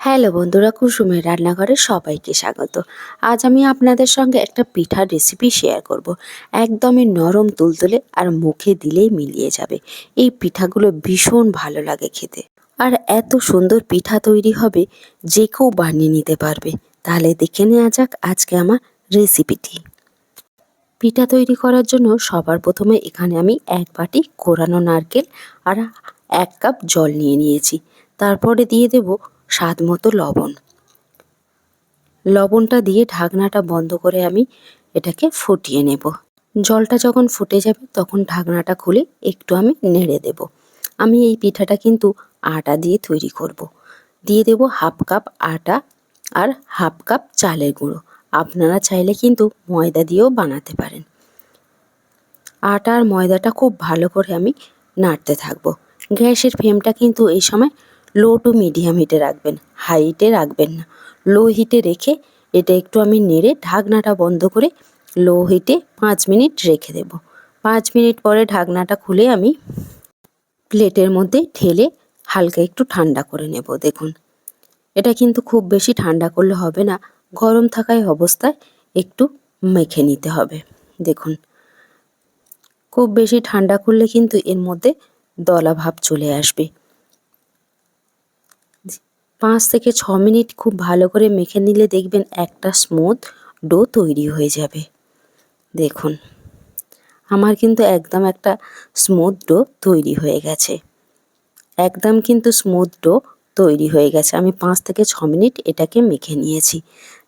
Hello বন্ধুরা, কুসুমের রান্নাঘরে সবাইকে স্বাগত। আজ আমি আপনাদের সঙ্গে একটা পিঠার রেসিপি শেয়ার করব। একদমই নরম তুলতুলে আর মুখে দিলেই মিলিয়ে যাবে। এই পিঠাগুলো ভীষণ ভালো লাগে খেতে। আর এত সুন্দর পিঠা তৈরি হবে, যে কেউ বানিয়ে নিতে পারবে। তাহলে দেখে নেওয়া যাক আজকে আমার রেসিপিটি পিঠা তৈরি করার জন্য সবার প্রথমে এখানে আমি এক বাটি কোরানো নারকেল আর এক কাপ জল নিয়ে নিয়েছি। তারপরে দিয়ে দেব স্বাদ মতো লবণ। লবণটা দিয়ে ঢাকনাটা বন্ধ করে আমি এটাকে ফুটিয়ে নেব। জলটা যখন ফুটে যাবে তখন ঢাকনাটা খুলে একটু আমি নেড়ে দেব। আমি এই পিঠাটা কিন্তু আটা দিয়ে তৈরি করব। দিয়ে দেব হাফ কাপ আটা আর হাফ কাপ চালের গুঁড়ো। আপনারা চাইলে কিন্তু ময়দা দিয়েও বানাতে পারেন। আটা আর ময়দাটা খুব ভালো করে আমি নাড়তে থাকব। গ্যাসের ফ্লেমটা কিন্তু এই সময় লো টু মিডিয়াম হিটে রাখবেন, হাই হিটে রাখবেন না। লো হিটে রেখে এটা একটু আমি নেড়ে ঢাকনাটা বন্ধ করে লো হিটে পাঁচ মিনিট রেখে দেব। পাঁচ মিনিট পরে ঢাকনাটা খুলে আমি প্লেটের মধ্যে ঢেলে হালকা একটু ঠান্ডা করে নেব, দেখুন। এটা কিন্তু খুব বেশি ঠান্ডা করলে হবে না, গরম থাকায় অবস্থায় একটু মেখে নিতে হবে, দেখুন। খুব বেশি ঠান্ডা করলে কিন্তু এর মধ্যে দলা ভাব চলে আসবে। পাঁচ থেকে ছ মিনিট খুব ভালো করে মেখে নিলে দেখবেন একটা স্মুথ ডো তৈরি হয়ে যাবে। দেখুন, আমার কিন্তু একদম একটা স্মুথ ডো তৈরি হয়ে গেছে। একদম কিন্তু স্মুথ ডো তৈরি হয়ে গেছে। আমি পাঁচ থেকে ছ মিনিট এটাকে মেখে নিয়েছি।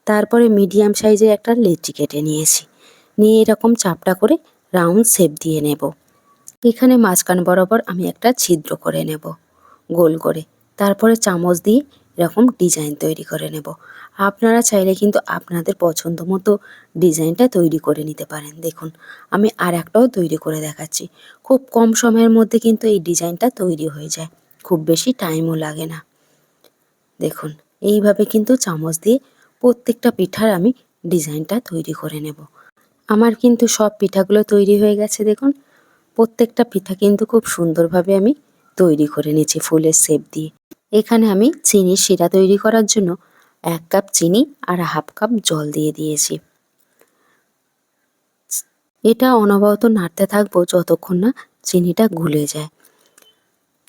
তারপরে মিডিয়াম সাইজের একটা লেচি কেটে নিয়েছি। নিয়ে এরকম চাপটা করে রাউন্ড শেপ দিয়ে নেব। এখানে মাঝখান বরাবর আমি একটা ছিদ্র করে নেব গোল করে। তারপরে চামচ দিয়ে এরকম ডিজাইন তৈরি করে নেব। আপনারা চাইলে কিন্তু আপনাদের পছন্দ মতো ডিজাইনটা তৈরি করে নিতে পারেন। দেখুন, আমি আর একটাও তৈরি করে দেখাচ্ছি। খুব কম সময়ের মধ্যে কিন্তু এই ডিজাইনটা তৈরি হয়ে যায়। খুব বেশি টাইমও লাগে না। দেখুন, এইভাবে কিন্তু চামচ দিয়ে প্রত্যেকটা পিঠার আমি ডিজাইনটা তৈরি করে নেব। আমার কিন্তু সব পিঠাগুলো তৈরি হয়ে গেছে, দেখুন। প্রত্যেকটা পিঠা কিন্তু খুব সুন্দরভাবে আমি তৈরি করে নিয়েছি ফুলের শেপ দিয়ে। এখানে আমি চিনির শিরা তৈরি করার জন্য এক কাপ চিনি আর হাফ কাপ জল দিয়ে দিয়েছি। এটা অনবরত নাড়তে থাকব যতক্ষণ না চিনিটা গুলে যায়।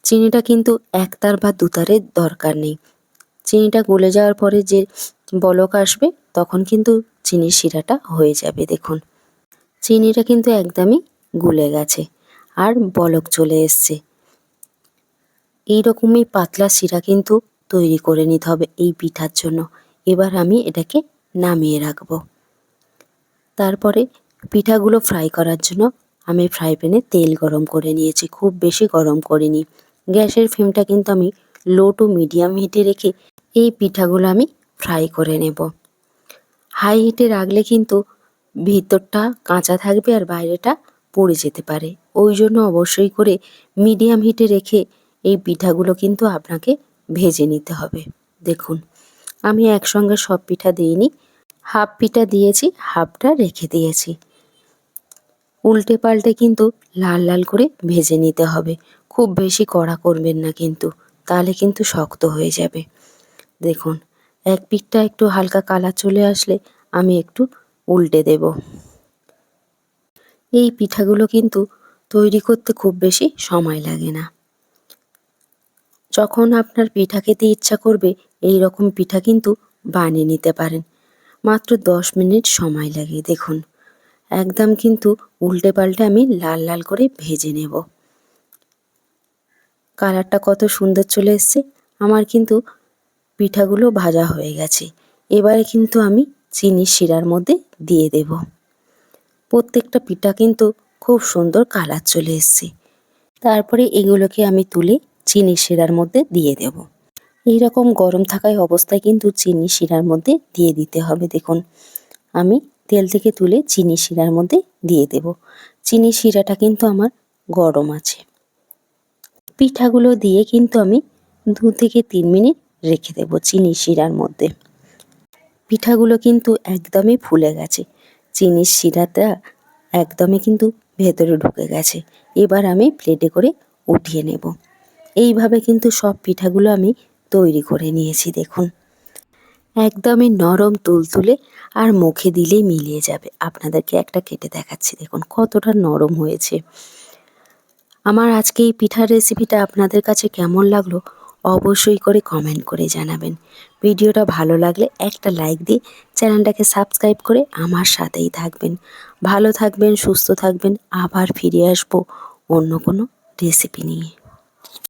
চিনিটা কিন্তু একতার বা দুতারের দরকার নেই। চিনিটা গলে যাওয়ার পরে যে বলক আসবে, তখন কিন্তু চিনির শিরাটা হয়ে যাবে, দেখুন। চিনিটা কিন্তু একদমই গুলে গেছে আর বলক চলে এসছে। এইরকমই পাতলা শিরা কিন্তু তৈরি করে নিতে হবে এই পিঠার জন্য। এবার আমি এটাকে নামিয়ে রাখব। তারপরে পিঠাগুলো ফ্রাই করার জন্য আমি ফ্রাই প্যানে তেল গরম করে নিয়েছি, খুব বেশি গরম করিনি। গ্যাসের ফ্লেমটা কিন্তু আমি লো টু মিডিয়াম হিটে রেখে এই পিঠাগুলো আমি ফ্রাই করে নেব। হাই হিটে রাখলে কিন্তু ভিতরটা কাঁচা থাকবে আর বাইরেটা পড়ে যেতে পারে। ওই জন্য অবশ্যই করে মিডিয়াম হিটে রেখে এই পিঠাগুলো কিন্তু আপনাকে ভেজে নিতে হবে। দেখুন, আমি একসঙ্গে সব পিঠা দিইনি, হাফ পিঠা দিয়েছি, হাফটা রেখে দিয়েছি। উল্টে পাল্টে কিন্তু লাল লাল করে ভেজে নিতে হবে। খুব বেশি কড়া করবেন না কিন্তু, তাহলে কিন্তু শক্ত হয়ে যাবে। দেখুন, এক পিঠটা একটু হালকা কালার চলে আসলে আমি একটু উল্টে দেব। এই পিঠাগুলো কিন্তু তৈরি করতে খুব বেশি সময় লাগে না। যখন আপনার পিঠা খেতে ইচ্ছা করবে, এই রকম পিঠা কিন্তু বানিয়ে নিতে পারেন। মাত্র দশ মিনিট সময় লাগে, দেখুন। একদম কিন্তু উল্টে পাল্টে আমি লাল লাল করে ভেজে নেব। কালারটা কত সুন্দর চলে এসছে, আমার কিন্তু পিঠাগুলো ভাজা হয়ে গেছে। এবারে কিন্তু আমি চিনি শিরার মধ্যে দিয়ে দেব। প্রত্যেকটা পিঠা কিন্তু খুব সুন্দর কালার চলে এসছে। তারপরে এগুলোকে আমি তুলে চিনি শিরার মধ্যে দিয়ে দেব। এই রকম গরম থাকায় অবস্থায় কিন্তু চিনি শিরার মধ্যে দিয়ে দিতে হবে। দেখুন, আমি তেল থেকে তুলে চিনি শিরার মধ্যে দিয়ে দেব। চিনি শিরাটা কিন্তু আমার গরম আছে। পিঠাগুলো দিয়ে কিন্তু আমি দু থেকে তিন মিনিট রেখে দেব চিনি শিরার মধ্যে। পিঠাগুলো কিন্তু একদমই ফুলে গেছে। চিনির শিরাটা একদমই কিন্তু ভেতরে ঢুকে গেছে। এবার আমি প্লেটে করে উঠিয়ে নেব। এইভাবে কিন্তু সব পিঠাগুলো আমি তৈরি করে নিয়েছি, দেখুন। একদমই নরম তুলতুলে আর মুখে দিলেই মিলিয়ে যাবে। আপনাদেরকে একটা কেটে দেখাচ্ছি, দেখুন কতটা নরম হয়েছে। আমার আজকে এই পিঠার রেসিপিটা আপনাদের কাছে কেমন লাগল অবশ্যই করে কমেন্ট করে জানাবেন। ভিডিওটা ভালো লাগলে একটা লাইক দিয়ে চ্যানেলটাকে সাবস্ক্রাইব করে আমার সাথেই থাকবেন। ভালো থাকবেন, সুস্থ থাকবেন, আবার ফিরে আসব অন্য কোনো রেসিপি নিয়ে।